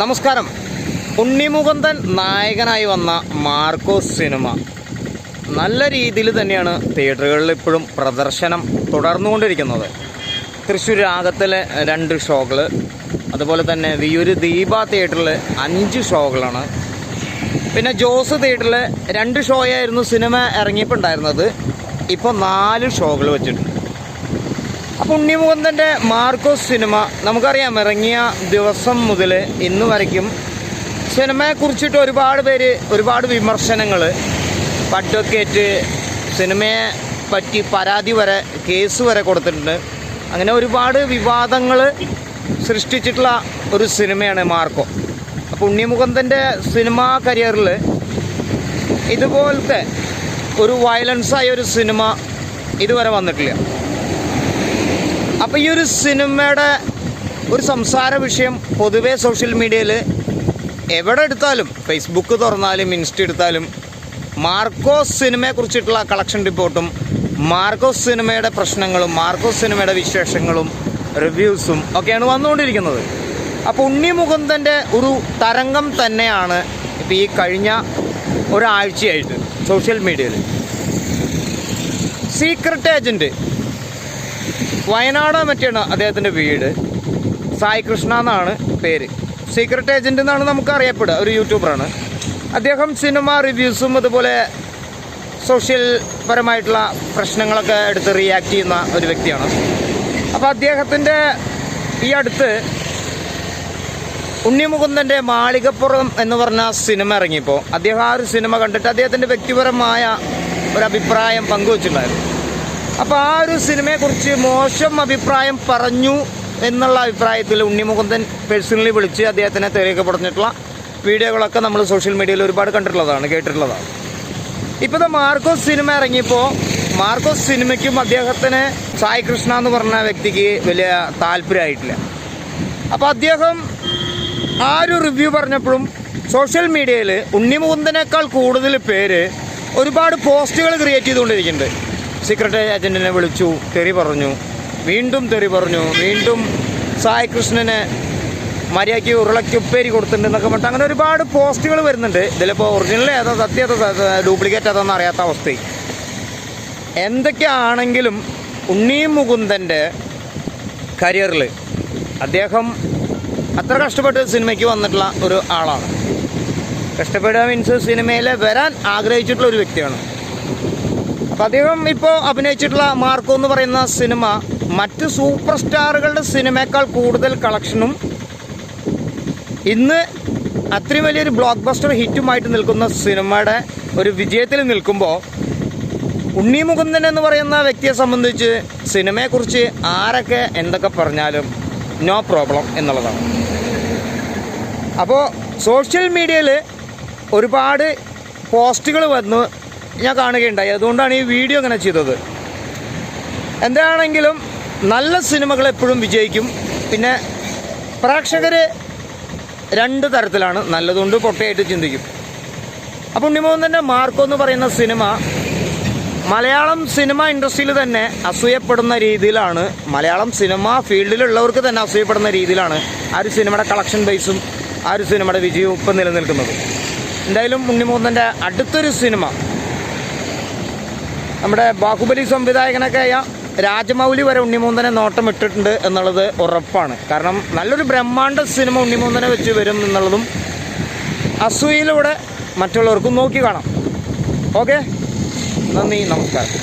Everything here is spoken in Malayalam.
നമസ്കാരം. ഉണ്ണിമുകുന്ദൻ നായകനായി വന്ന മാർക്കോസ് സിനിമ. നല്ല രീതിയിൽ തന്നെയാണ് തിയേറ്ററുകളിൽ ഇപ്പോഴും പ്രദർശനം തുടർന്നുകൊണ്ടിരിക്കുന്നത്. തൃശ്ശൂർ രാഗത്തിലെ രണ്ട് ഷോകൾ അതുപോലെ തന്നെ വിയൂര് ദീപ തിയേറ്ററിലെ അഞ്ച് ഷോകളാണ്. പിന്നെ ജോസ് തിയേറ്ററിലെ രണ്ട് ഷോയായിരുന്നു സിനിമ ഇറങ്ങിയപ്പോൾ ഉണ്ടായിരുന്നത്. ഇപ്പോൾ നാല് ഷോകൾ വെച്ചിട്ടുണ്ട്. ഉണ്ണിമുകുന്ദന്റെ മാർക്കോസ് സിനിമ നമുക്കറിയാം ഇറങ്ങിയ ദിവസം മുതൽ ഇന്ന് വരയ്ക്കും. സിനിമയെ കുറിച്ചിട്ട് ഒരുപാട് പേര് ഒരുപാട് വിമർശനങ്ങൾ അഡ്വക്കേറ്റ് സിനിമയെ പറ്റി പരാതി വരെ കേസ് വരെ കൊടുത്തിട്ടുണ്ട്. അങ്ങനെ ഒരുപാട് വിവാദങ്ങൾ സൃഷ്ടിച്ചിട്ടുള്ള ഒരു സിനിമയാണ് മാർക്കോ. അപ്പോൾ ഉണ്ണിമുകുന്ദന്റെ സിനിമാ കരിയറിൽ ഇതുപോലത്തെ ഒരു വയലൻസായ ഒരു സിനിമ ഇതുവരെ വന്നിട്ടില്ല. അപ്പോൾ ഈ ഒരു സിനിമയുടെ ഒരു സംസാര വിഷയം പൊതുവേ സോഷ്യൽ മീഡിയയിൽ എവിടെ എടുത്താലും ഫേസ്ബുക്ക് തുറന്നാലും ഇൻസ്റ്റ എടുത്താലും മാർക്കോസ് സിനിമയെ കുറിച്ചിട്ടുള്ള കളക്ഷൻ റിപ്പോർട്ടും മാർക്കോസ് സിനിമയുടെ പ്രശ്നങ്ങളും മാർക്കോസ് സിനിമയുടെ വിശേഷങ്ങളും റിവ്യൂസും ഒക്കെയാണ് വന്നുകൊണ്ടിരിക്കുന്നത്. അപ്പോൾ ഉണ്ണി മുകുന്ദന്റെ ഒരു തരംഗം തന്നെയാണ് ഇപ്പോൾ ഈ കഴിഞ്ഞ ഒരാഴ്ചയായിട്ട് സോഷ്യൽ മീഡിയയിൽ സീക്രട്ട് ഏജന്റ് വയനാട് മറ്റാണ് അദ്ദേഹത്തിന്റെ വീട്. സായി കൃഷ്ണ എന്നാണ് പേര്. സീക്രട്ട് ഏജന്റ് എന്നാണ് നമുക്ക് അറിയപ്പെടുക ഒരു യൂട്യൂബറാണ് അദ്ദേഹം സിനിമ റിവ്യൂസും അതുപോലെ സോഷ്യൽ പരമായിട്ടുള്ള പ്രശ്നങ്ങളൊക്കെ എടുത്ത് റിയാക്ട് ചെയ്യുന്ന ഒരു വ്യക്തിയാണ്. അപ്പോൾ അദ്ദേഹത്തിന്റെ ഈ അടുത്ത് ഉണ്ണിമുകുന്ദന്റെ മാളികപ്പുറം എന്ന് പറഞ്ഞ സിനിമ ഇറങ്ങിയപ്പോൾ അദ്ദേഹം ആ ഒരു സിനിമ കണ്ടിട്ട് അദ്ദേഹത്തിന്റെ വ്യക്തിപരമായ ഒരു അഭിപ്രായം പങ്കുവച്ചിട്ടുണ്ടായിരുന്നു. അപ്പോൾ ആ ഒരു സിനിമയെ കുറിച്ച് മോശം അഭിപ്രായം പറഞ്ഞു എന്നുള്ള അഭിപ്രായത്തിൽ ഉണ്ണിമുകുന്ദൻ പേഴ്സണലി വിളിച്ച് അദ്ദേഹത്തിനെ തെളിയിക്കപ്പെടുന്നിട്ടുള്ള വീഡിയോകളൊക്കെ നമ്മൾ സോഷ്യൽ മീഡിയയിൽ ഒരുപാട് കണ്ടിട്ടുള്ളതാണ് കേട്ടിട്ടുള്ളതാണ്. ഇപ്പോൾ മാർക്കോസ് സിനിമ ഇറങ്ങിയപ്പോൾ മാർക്കോസ് സിനിമയ്ക്കും അദ്ദേഹത്തിന് സായി കൃഷ്ണ എന്ന് പറഞ്ഞ വ്യക്തിക്ക് വലിയ താല്പര്യമായിട്ടില്ല. അപ്പോൾ അദ്ദേഹം ആ ഒരു റിവ്യൂ പറഞ്ഞപ്പോഴും സോഷ്യൽ മീഡിയയിൽ ഉണ്ണിമുകുന്ദനേക്കാൾ കൂടുതൽ പേര് ഒരുപാട് പോസ്റ്റുകൾ ക്രിയേറ്റ് ചെയ്തുകൊണ്ടിരിക്കുന്നുണ്ട്. സീക്രട്ട് ഏജന്റിനെ വിളിച്ചു തെറി പറഞ്ഞു. വീണ്ടും തെറി പറഞ്ഞു. വീണ്ടും സായി കൃഷ്ണന് മര്യാദയ്ക്ക് ഉരുളയ്ക്ക് ഉപ്പേരി കൊടുത്തിട്ടുണ്ട് എന്നൊക്കെ പറഞ്ഞിട്ട് അങ്ങനെ ഒരുപാട് പോസ്റ്റുകൾ വരുന്നുണ്ട്. ഇതിലിപ്പോൾ ഒറിജിനൽ ഏതാ സത്യം ഡ്യൂപ്ലിക്കേറ്റ് ഏതാണെന്ന് അറിയാത്ത അവസ്ഥ എന്തൊക്കെയാണെങ്കിലും ഉണ്ണി മുകുന്ദന്റെ കരിയറിൽ അദ്ദേഹം അത്ര കഷ്ടപ്പെട്ട് സിനിമയ്ക്ക് വന്നിട്ടുള്ള ഒരു ആളാണ്. കഷ്ടപ്പെടുക മീൻസ് സിനിമയിൽ വരാൻ ആഗ്രഹിച്ചിട്ടുള്ള ഒരു വ്യക്തിയാണ്. അദ്ദേഹം ഇപ്പോൾ അഭിനയിച്ചിട്ടുള്ള മാർക്കോ എന്ന് പറയുന്ന സിനിമ മറ്റ് സൂപ്പർ സ്റ്റാറുകളുടെ സിനിമയേക്കാൾ കൂടുതൽ കളക്ഷനും ഇന്ന് അത്രയും വലിയൊരു ബ്ലോക്ക് ബസ്റ്റർ ഹിറ്റുമായിട്ട് നിൽക്കുന്ന സിനിമയുടെ ഒരു വിജയത്തിൽ നിൽക്കുമ്പോൾ ഉണ്ണി മുകുന്ദൻ എന്ന് പറയുന്ന വ്യക്തിയെ സംബന്ധിച്ച് സിനിമയെക്കുറിച്ച് ആരൊക്കെ എന്തൊക്കെ പറഞ്ഞാലും നോ പ്രോബ്ലം എന്നുള്ളതാണ്. അപ്പോൾ സോഷ്യൽ മീഡിയയിൽ ഒരുപാട് പോസ്റ്റുകൾ വന്ന് ഞാൻ കാണുകയുണ്ടായി. അതുകൊണ്ടാണ് ഈ വീഡിയോ അങ്ങനെ ചെയ്തത്. എന്താണെങ്കിലും നല്ല സിനിമകൾ എപ്പോഴും വിജയിക്കും. പിന്നെ പ്രേക്ഷകർ രണ്ട് തരത്തിലാണ്. നല്ലതുകൊണ്ട് പൊട്ടയായിട്ട് ചിന്തിക്കും. അപ്പോൾ ഉണ്ണിമോഹന്റെ മാർക്കോ എന്ന് പറയുന്ന സിനിമ മലയാളം സിനിമ ഇൻഡസ്ട്രിയിൽ തന്നെ അസൂയപ്പെടുന്ന രീതിയിലാണ്. മലയാളം സിനിമ ഫീൽഡിലുള്ളവർക്ക് തന്നെ അസൂയപ്പെടുന്ന രീതിയിലാണ് ആ ഒരു സിനിമയുടെ കളക്ഷൻ ബേസും ആ ഒരു സിനിമയുടെ വിജയവും ഇപ്പം നിലനിൽക്കുന്നത്. എന്തായാലും ഉണ്ണിമൂന്നന്റെ അടുത്തൊരു സിനിമ നമ്മുടെ ബാഹുബലി സംവിധായകനൊക്കെ രാജമൗലി വരെ ഉണ്ണിമൂന്തനെ നോട്ടം ഇട്ടിട്ടുണ്ട് എന്നുള്ളത് ഉറപ്പാണ്. കാരണം നല്ലൊരു ബ്രഹ്മാണ്ഡ സിനിമ ഉണ്ണിമൂന്തനെ വെച്ച് വരും എന്നുള്ളതും അസൂയിലൂടെ മറ്റുള്ളവർക്കും നോക്കി കാണാം. ഓക്കെ? നന്ദി നമസ്കാരം.